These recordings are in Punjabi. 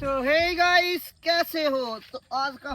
सो हे गाइस कैसे हो तो आज का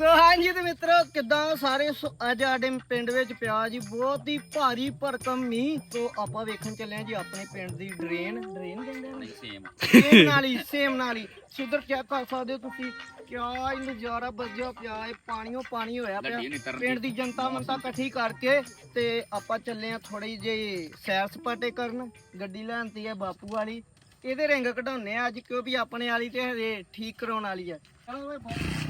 ਸੋ ਹਾਂਜੀ ਤੇ ਮਿੱਤਰੋ ਕਿਦਾਂ ਸਾਰੇ ਸੋ ਅੱਜ ਸਾਡੇ ਪਿੰਡ ਵਿੱਚ ਪਿਆ ਜੀ ਬਹੁਤ ਹੀ ਭਾਰੀ ਭਰਕਮ ਮੀਂਹ। ਤੋਂ ਆਪਾਂ ਵੇਖਣ ਚੱਲੇ ਹਾਂ ਜੀ ਆਪਣੇ ਪਿੰਡ ਦੀ ਡਰੇਨ। ਡਰੇਨ ਕਹਿੰਦੇ ਨੇ ਸੇਮ ਸੇਮ ਨਾਲੀ ਸੇਮ ਨਾਲੀ ਸੁਧਰ ਚੈੱਕ ਕਰ ਸਕਦੇ ਹੋ ਤੁਸੀਂ? ਕਿਆ ਹੀ ਨਜ਼ਾਰਾ ਵੱਜਿਆ ਪਿਆ ਹੈ ਪਾਣੀਓ ਪਾਣੀ ਹੋਇਆ ਪਿਆ। ਗੱਡੀ ਨੀ ਤਰਦੀ। ਪਿੰਡ ਦੀ ਜਨਤਾ ਮੰਤਾ ਇਕੱਠੀ ਕਰਕੇ ਤੇ ਆਪਾਂ ਚੱਲੇ ਆ ਥੋੜੀ ਜਿਹੀ ਸੈਰ ਸਪਾਟੇ ਕਰਨ। ਗੱਡੀ ਲੈਣਤੀ ਹੈ ਬਾਪੂ ਵਾਲੀ। ਇਹਦੇ ਰਿੰਗ ਕਢਾਉਣੇ ਆ ਅੱਜ ਕਿਉਂ ਵੀ ਆਪਣੇ ਵਾਲੀ ਤੇ ਹਜੇ ਠੀਕ ਕਰਾਉਣ ਵਾਲੀ ਆ ਚਲੋ ਓਏ ਬਾਪੂ।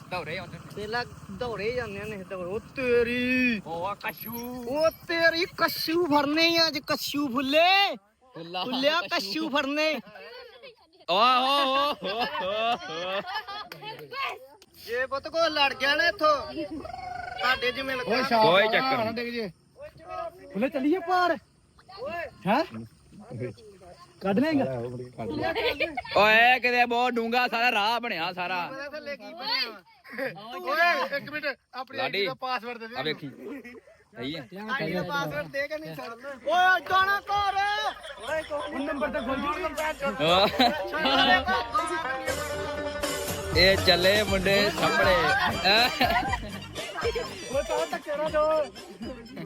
ਦੌੜੇ ਹੁੰਦੇ। ਪਹਿਲਾਂ ਦੌੜੇ ਜਾਂਦੇ ਨੇ ਦੌੜ। ਉਹ ਤੇਰੀ ਉਹ ਕਸ਼ੂ। ਉਹ ਤੇਰੀ ਕੱਸ਼ੂ ਫੜਨੇ ਹੀ ਅੱਜ ਕੱਸ਼ੂ ਫੁੱਲੇ। ਫੁੱਲਾ ਫੁੱਲਿਆ ਕੱਸ਼ੂ। ਫੜਨੇ। ਓ ਹੋ ਹੋ ਜੇ ਪੁੱਤ ਕੋ ਲੜ ਗਿਆ ਨਾ ਇੱਥੋਂ ਤੁਹਾਡੇ ਜਿਵੇਂ ਲੱਗਾ। ਕੋਈ ਚੱਕਰ ਨਹੀਂ। ਚੱਲੀਏ ਪਾਰ। ਹੈ? ਕੱਢ ਲੇਗਾ ਓਏ ਕਿਤੇ ਬਹੁਤ ਡੂੰਗਾ ਸਾਰਾ ਰਾਹ ਬਣਿਆ ਸਾਰਾ। ਪਤਾ ਥੱਲੇ ਕੀ ਬਣਿਆ ਵਾ। ਓਏ ਇੱਕ ਮਿੰਟ ਆਪਣੀ ਲਾਡੀ ਪਾਸਵਰਡ ਦੇ ਆ ਵੇਖੀ। ਸਹੀ ਹੈ? ਆਈਡੀ ਦਾ ਪਾਸਵਰਡ ਦੇ ਕੇ ਨਹੀਂ ਛੱਡਣਾ। ਓਏ ਏਦਾਂ ਨਾ ਕਰ ਓਏ ਕੋਈ ਨੰਬਰ ਤੇ ਖੋਲ ਇਹ ਚੱਲੇ ਮੁੰਡੇ ਸਾਹਮਣੇ। ਓਏ ਤਾਂ ਨਾ ਦੋ।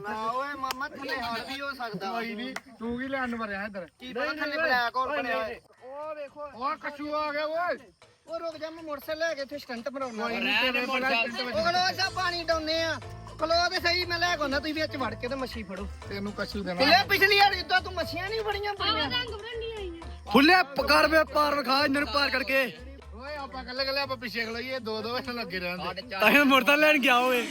ਨਾ ਓਏ ਮਾਮਾ ਥੱਲੇ ਹਾਲ ਵੀ ਹੋ ਸਕਦਾ। ਕੋਈ ਨਹੀਂ ਤੂੰ ਕੀ ਲੈਣ ਮਰਿਆ ਇੱਧਰ। ਕੀ ਪਤਾ ਥੱਲੇ ਬਲੈਕ ਹੋਰ ਬਣਿਆ। ਉਹ ਵੇਖੋ ਓ ਕਛੂ ਆ ਗਿਆ ਓਏ। ਉਹ ਰੁਕ ਜਾ ਮੈਂ ਮੋਟਰਸਾਈਕਲ ਲੈ ਕੇ ਇੱਥੇ ਸਟੰਟ ਬਣਾਉਣਾ ਕੋਈ ਨਹੀਂ ਤੇਰੇ ਬੜਾ ਉਹ ਖਲੋ ਜਾ ਪਾਣੀ ਡਾਉਨੇ ਆ। ਖਲੋ ਤੇ ਸਹੀ ਮੈਂ ਲੈ ਕੇ ਤੁਸੀਂ ਵਿੱਚ ਵੜ ਕੇ ਤੇ ਮੱਛੀ ਫੜੋ। ਤੈਨੂੰ ਕਛੂ ਦੇਣਾ। ਪਿਛਲੇ ਪਿਛਲੀ ਵਾਰ ਇਦਾਂ ਤੂੰ ਮੱਛੀਆਂ ਨਹੀਂ ਫੜੀਆਂ ਪਈਆਂ। ਫੁੱਲੇ ਕਰ ਵੇ ਪਾਰ ਵਿਖਾ ਇਹਨਾਂ ਨੂੰ ਪਾਰ ਕਰਕੇ। ਓਏ ਆਪਾਂ ਕੱਲੇ ਕੱਲੇ ਆਪਾਂ ਪਿੱਛੇ ਖਲੋਈਏ ਦੋ ਦੋ ਇਹਨਾਂ ਲੱਗੇ ਰਹਿੰਦੇ। ਤਾਂ ਮੁਰਦਾ ਲੈਣ ਗਿਆ ਓਏ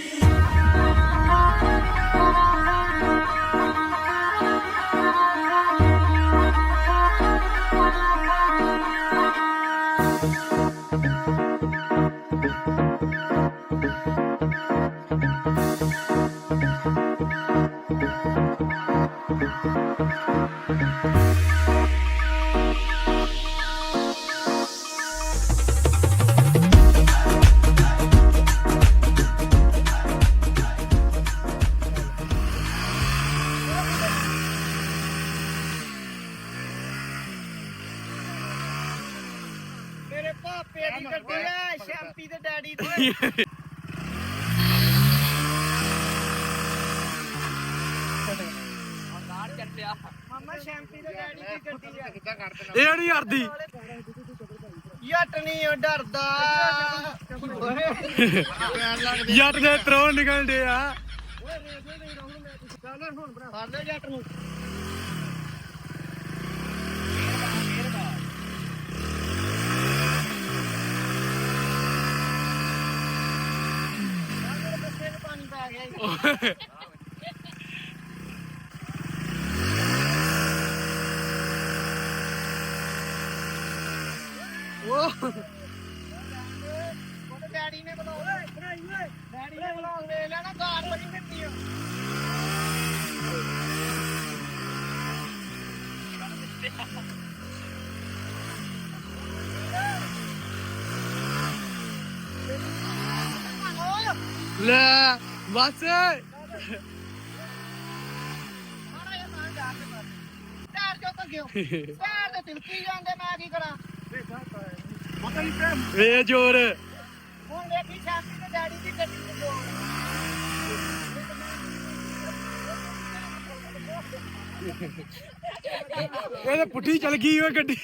ਇਹ ਨਹੀਂ ਹਰਦੀ ਯੱਟ ਨਹੀਂ ਉਹ ਡਰਦਾ। ਜੱਟ ਦੇ ਤਰੋਂ ਨਿਕਲਣ ਦੇ ਆ। ਫੜ ਲੈ ਜੱਟ ਨੂੰ। ਮੇਰੇ ਬੱਚੇ ਨੂੰ ਪਾਣੀ ਪੈ ਗਿਆ। ਉਹ ਡੈਡੀ ਨੇ ਬੁਲਾਉਣਾ ਡੈਡੀ ਨੇ ਬੁਲਾਉਣ ਦੇ ਲੈਣਾ ਗਾਰ ਬਣੀ ਫਿਰਦੀ ਆ ਲੈ, ਬਸ। ਮਾੜਾ ਜਿਹਾ ਨਾਲ ਜਾ ਕੇ ਮਾਰ। ਟਾਇਰ ਕਿਉਂ ਤੱਕਿਓ ਟਾਇਰ ਤੇ ਤਿਲਕੀ ਜਾਂਦੇ ਮੈਂ ਕੀ ਕਰਾਂ? ਵੇ ਜੋਰ। ਹੁਣ ਵੇਖੀ ਸ਼ਾਂਤੀ ਤੇ ਡੈਡੀ ਦੀ ਗੱਡੀ ਨੂੰ ਜੋੜ ਇਹ ਤਾਂ ਪੁੱਠੀ ਚੱਲ ਗਈ ਓਏ ਗੱਡੀ।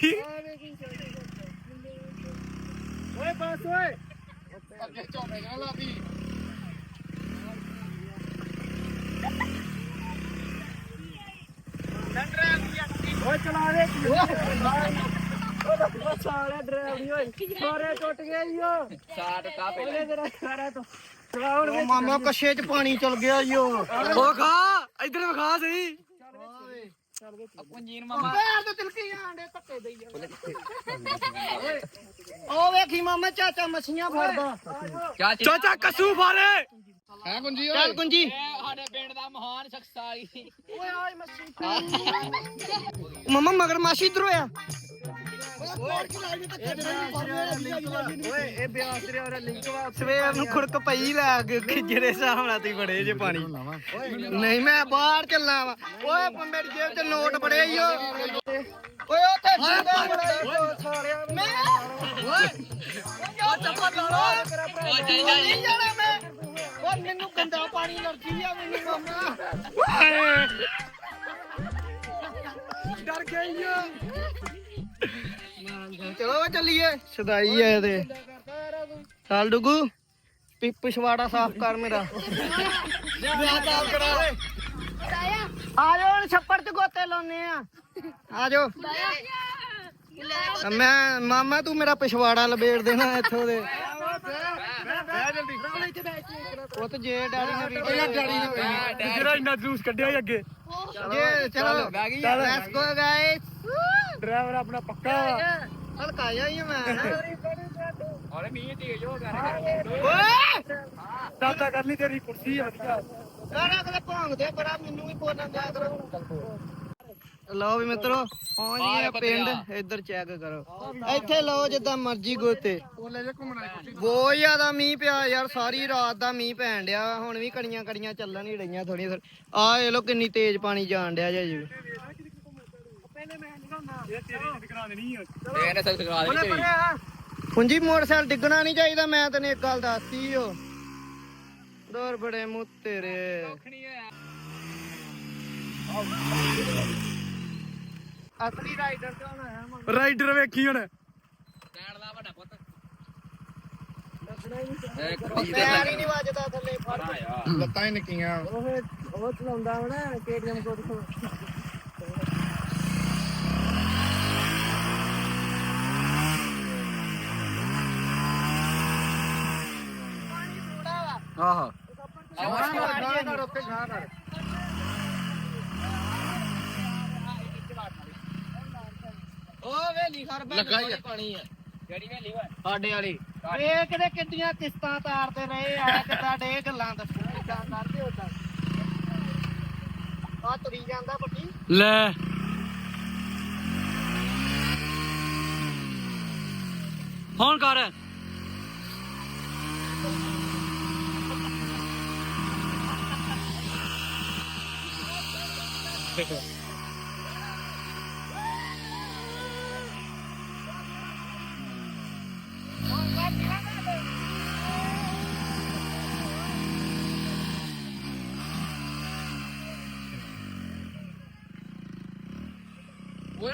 ਓਏ ਬਸ ਓਏ। ਅੱਗੇ ਝੋਨੇ ਨਾ ਲਾਦੀ ਓਏ ਚਲਾ ਦੇ। ਉਹ ਸਾਲੇ ਡਰਾਈਵ ਨਹੀਂ ਹੋਏ ਸਾਰੇ ਟੁੱਟ ਗਏ ਈ ਓ ਸਾਟ ਕਾ ਉਹਨੇ ਤੇਰਾ ਸਾਰਾ ਤੋਂ। ਚਲਾਉਣ ਮਾਮਾ ਕੱਛੇ ਚ ਪਾਣੀ ਚਲ ਗਿਆ ਈ ਓ ਉਹ ਖਾ ਇਧਰ ਵਿਖਾ ਸਹੀ। ਪੁੰਜੀਨ ਮਾਮਾ ਪੈਰ ਤੇ ਤਿਲਕੀ ਆਂਡੇ ਧੱਕੇ ਦੇਈ ਉਹ ਵੇਖੀ ਮਾਮਾ ਚਾਚਾ ਮੱਛੀਆਂ ਫੜਦਾ। ਚਾਚਾ ਕਸੂ ਫਾਰੇ ਹੈ ਗੁੰਜੀ ਚੱਲ ਗੁੰਜੀ। ਸਾਡੇ ਪਿੰਡ ਦਾ ਮਹਾਨ ਸ਼ਖਸ ਆਈ ਓਏ ਆਏ ਮੱਛੀ। ਮਮਾ ਮਗਰ ਮਾਸ਼ੀ ਇਧਰ ਹੋਇਆ। ਓਏ ਇਹ ਬਿਆਸ ਤੇਰੇ ਔਰ ਲਿੰਕ ਵਾ ਸਵੇਰ ਨੂੰ ਖੁਰਕ ਪਈ ਲੈ ਕੇ ਜਿਹੜੇ ਹਿਸਾਬ ਨਾਲ ਤੁਸੀਂ ਬੜੇ ਜੇ ਪਾਣੀ। ਨਹੀਂ ਮੈਂ ਬਾਹਰ ਚੱਲਾਂ ਵਾ। ਓਏ ਮੇਰੀ ਜੇਬ 'ਚ ਨੋਟ ਬੜੇ ਈ ਓ। ਓਏ ਉੱਥੇ ਜਿੰਦਾ ਬੜਾ ਸਾਲਿਆ ਮੈਂ ਓਏ ਓ ਚੱਪਾ ਲਾ ਨਹੀਂ ਜਾਣਾ ਮੈਂ। ਓ ਮੈਨੂੰ ਗੰਦਾ ਪਾਣੀ ਅਲਰਜੀ ਆ ਮੈਨੂੰ ਮਾਮਾ। ਡਰ ਗਈ ਆ ਚਲੋ ਚੱਲੀਏ। ਸਦਾਈ ਐ ਤੇ ਚੱਲ ਡੁਗੂ ਪਿਛਵਾੜਾ ਸਾਫ਼ ਕਰ ਮੇਰਾ। ਵਿਆਹ ਸਾਫ਼ ਕਰਾ ਓਏ ਆ ਜਾਓ ਹੁਣ ਛੱਪੜ ਚ ਗੋਤੇ ਲਾਉਨੇ ਆ। ਆ ਜਾਓ। ਮੈਂ ਮਾਮਾ ਤੂੰ ਮੇਰਾ ਪਿਛਵਾੜਾ ਲਬੇੜ ਦੇਣਾ ਇੱਥੋਂ ਦੇ। ਉਹ ਤੇ ਜੇ ਡੈਡੀ ਨੇ ਵੀਡੀਓ ਡੈਡੀ ਨੇ ਜਿਹੜਾ ਇੰਨਾ ਜੂਸ ਕੱਢਿਆ ਅੱਗੇ। ਜੇ ਚਲੋ ਲੈਟਸ ਗੋ ਗਾਇਸ ਡਰਾਈਵਰ ਆਪਣਾ ਪੱਕਾ। ਵਾ ਹਲਕਾ ਜਾਈ ਮੈਂ। ਔਰ ਮੀਂਹ ਤੇਜ਼ ਹੋ ਗਿਆ ਓਏ! ਦਾਦਾ ਕਰ ਲਈ ਤੇਰੀ ਕੁਰਸੀ ਆ ਵਧੀਆ। ਗਾਣਾ ਕਦੇ ਭੌਂਕਦੇ ਬੜਾ ਮੈਨੂੰ ਵੀ ਬੋਲਣ ਦਿਆ ਕਰੋ। ਲਓ ਵੀ ਮਿੱਤਰੋ ਪਹੁੰਚ ਗਏ ਆ ਪਿੰਡ। ਇੱਧਰ ਚੈੱਕ ਕਰੋ। ਇੱਥੇ ਲਓ ਜਿੱਦਾਂ ਮਰਜ਼ੀ ਗੋਤੇ। ਬਹੁਤ ਜ਼ਿਆਦਾ ਮੀਂਹ ਪਿਆ ਯਾਰ ਸਾਰੀ ਰਾਤ ਦਾ ਮੀਂਹ ਪੈਣ ਡਿਆ। ਹੁਣ ਵੀ ਕੜੀਆਂ ਕੜੀਆਂ ਚੱਲਣ ਹੀ ਰਹੀਆਂ ਥੋੜੀਆਂ ਆ ਇਹ ਲੋ ਕਿੰਨੀ ਤੇਜ਼ ਪਾਣੀ ਜਾਣ ਡਿਆ ਜੇ ਕਰਾ ਦੇਣੀ ਪੁੰਜੀ ਮੋਟਰਸਾਈਕਲ ਡਿੱਗਣਾ ਨਹੀਂ ਚਾਹੀਦਾ ਮੈਂ ਤੈਨੂੰ ਇੱਕ ਗੱਲ ਦੱਸਤੀ ਓ। ਦੋਰ ਬੜੇ ਮੂੰਹ ਤੇਰੇ। ਅਸਲੀ ਰਾਈਡਰ ਕੌਣ ਆਇਆ ਰਾਈਡਰ ਵੇਖੀ ਹੁਣ। ਸਟੈਂਡ ਦਾ ਵੱਡਾ ਪੁੱਤ। ਪੈਰ ਹੀ ਨਹੀਂ ਵੱਜਦਾ ਥੱਲੇ ਫੜ। ਲੱਤਾਂ ਹੀ ਨਿੱਕੀਆਂ। ਉਹ ਉਹ ਚਲਾਉਂਦਾ ਹੋਣਾ ਕੇਟੀਐਮ ਕੋਲ ਤੋਂ ਆਹ ਉਹ ਵੇਲੀ ਖਰ ਲੱਗਾ ਹੀ ਆ। ਪਾਣੀ ਆ ਜਿਹੜੀ ਵੇਲੀ ਵਾ ਸਾਡੇ ਵਾਲੀ। ਇਹ ਕਿਤੇ ਕਿੱਡੀਆਂ ਕਿਸ਼ਤਾਂ ਤਾਰਦੇ ਰਹੇ ਆ ਕਿੱਦਾਂ ਡੇ ਗੱਲਾਂ ਦੱਸੋ ਕਿੱਦਾਂ ਕਰਦੇ ਉਦਾਂ ਆ ਤੁਰੀ ਜਾਂਦਾ ਬੱਟੀ ਲੈ। ਹੁਣ ਕਰ। ਓਏ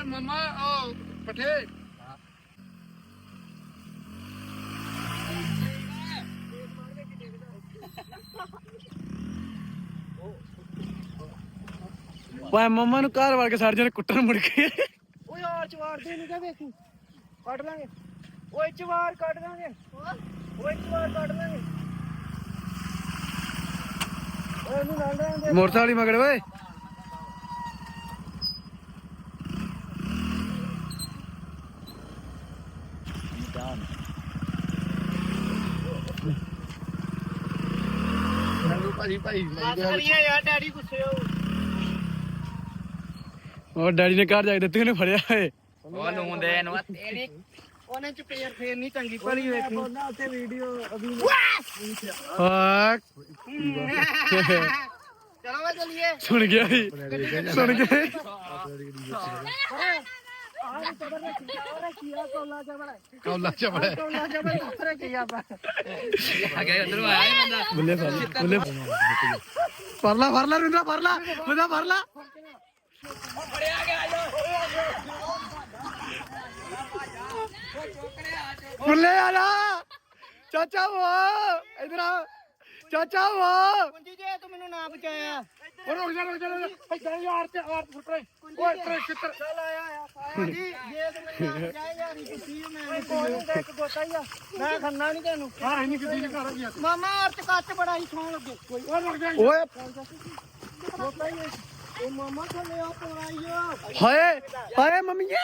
ਮਮਾ ਉਹ ਪਠੇ। ਓਏ ਮਮਾ ਨੂੰ ਘਰ ਵੜ ਕੇ ਸਾਡੇ ਜਣੇ ਕੁੱਟਣ ਮੁੜ ਕੇ। ਓਏ ਆਰ ਚਵਾਰਦੇ ਨਹੀਂ ਕਾ ਵੇਖੀ ਕੱਢ ਲਾਂਗੇ। ਓਏ ਚਵਾਰ ਕੱਢ ਲਾਂਗੇ। ਓਏ ਚਵਾਰ ਕੱਢ ਲਾਂਗੇ। ਓਏ ਨੂੰ ਲੰਘ ਜਾਂਦੇ ਮੋਟਰਸਾਈਕਲ ਮਗੜ ਓਏ। ਭਾਜੀ ਭਾਈ ਬਸ ਕਰੀਏ ਯਾਰ ਡੈਡੀ ਗੁੱਸੇ ਹੋ। ਉਹ ਡੈਡੀ ਨੇ ਘਰ ਜਾ ਕੇ ਦਿੱਤੀ ਉਹਨੇ ਫੜਿਆ ਏ ਉਹ ਨੂੰ ਦੇ ਨੂੰ ਤੇਰੀ। ਉਹਨੇ ਚਪੇੜ ਫੇਰ ਨਹੀਂ ਚੰਗੀ ਭਲੀ ਵੇਖੀ। ਉੱਥੇ ਵੀਡੀਓ ਅਭੀ ਹਾਂ। ਚਲੋ ਵੇ ਚਲੀਏ। ਸੁਣ ਗਿਆ ਸੀ। ਸੁਣ ਗਿਆ। ਕੌਲਾ ਕੇ ਆ ਅੱਗੇ ਉਧਰ ਆਇਆ ਬੰਦਾ। ਬੱਲੇ ਫੜ ਬੱਲੇ ਫੜ। ਲਾ ਫੜ ਲਾ ਰਿੰਦਾ ਫੜ ਲਾ। ਰਿੰਦਾ ਫੜ ਲਾ। ਬੱਲੇ ਆ ਜਾ ਚਾਚਾ ਵਾ ਇਧਰ ਆ। ਚਾਚਾ ਵਾ। ਪੁੰਜੀ ਜੇ ਤੂੰ ਮੈਨੂੰ ਨਾ ਬਚਾਇਆ। ਓ ਰੁਕ ਜਾ ਰੁਕ ਜਾ ਰੁਕ ਜਾ। ਯਾਰ ਤੇ ਆਰ ਫੁੱਟਰੇ ਓਏ ਤੇਰੇ ਛਿੱਤਰ। ਚੱਲ ਆਇਆ ਆਇਆ ਆਇਆ। ਜੀ ਜੇ ਤੇ ਮੈਨੂੰ ਜਾਏ ਯਾਰੀ ਕੁੱਤੀ ਮੈਂ ਨਹੀਂ ਕੋਈ ਨਹੀਂ ਇੱਕ ਗੋਤਾ ਹੀ ਆ। ਮੈਂ ਖੰਨਾ ਨਹੀਂ ਤੈਨੂੰ। ਹਾਂ ਇੰਨੀ ਕਿੱਡੀ ਨੇ ਕਰ ਗਿਆ ਮਾਮਾ ਅਰਚ ਕੱਚ ਬੜਾ ਹੀ ਸੌਣ ਲੱਗੇ। ਕੋਈ ਓ ਰੁਕ ਜਾ। ਓਏ। ਗੋਤਾ ਹੀ ਹੈ। ਉਹ ਮਾਮਾ ਥੱਲੇ ਆ ਪਵਾਈਓ ਹਾਏ ਹਾਏ ਮੰਮੀਏ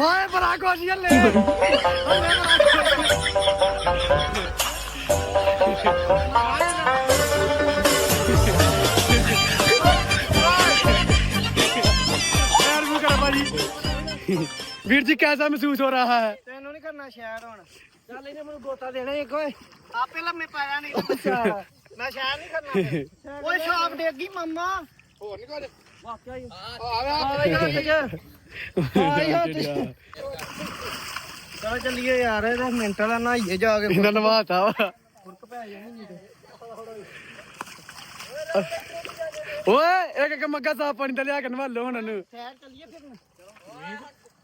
ਹਾਏ ਬੜਾ ਕੋਸ਼ੀਆਂ ਲੈ यार भाजी वीर जी कैसा महसूस हो रहा है ਤੈਨੂੰ ਨਹੀਂ ਕਰਨਾ ਸ਼ਹਿਰ ਹੁਣ ਚੱਲ ਇਹਨੇ ਮੈਨੂੰ ਗੋਤਾ ਦੇਣਾ ਇੱਕ ਓਏ ਆਪੇ ਲੰਮੇ ਪਾਇਆ ਨਹੀਂ ਤਾਂ ਮੈਂ ਸ਼ਹਿਰ ਨਹੀਂ ਕਰਨਾ ਓਏ ਸ਼ਾਪ ਡੇਗੀ ਮੰਮਾ ਹੋਰ ਨਹੀਂ ਕੁਝ ਵਾਕਿਆ ਹੀ ਆ ਗਿਆ ਚਲ ਚੱਲੀਏ ਯਾਰ ਇਹਦਾ ਮਿੰਟ ਦਾ ਨਹਾਈਏ ਜਾ ਕੇ इन्होंने नवाता वा ਫੁਰਕ ਪੈ ਜਾਣੀ ਨਹੀਂ ਤੇ ओए एक एक मग्गा साफ पानी दा लिया के नवालो हुन नु ਸ਼ਹਿਰ ਚੱਲੀਏ ਫਿਰ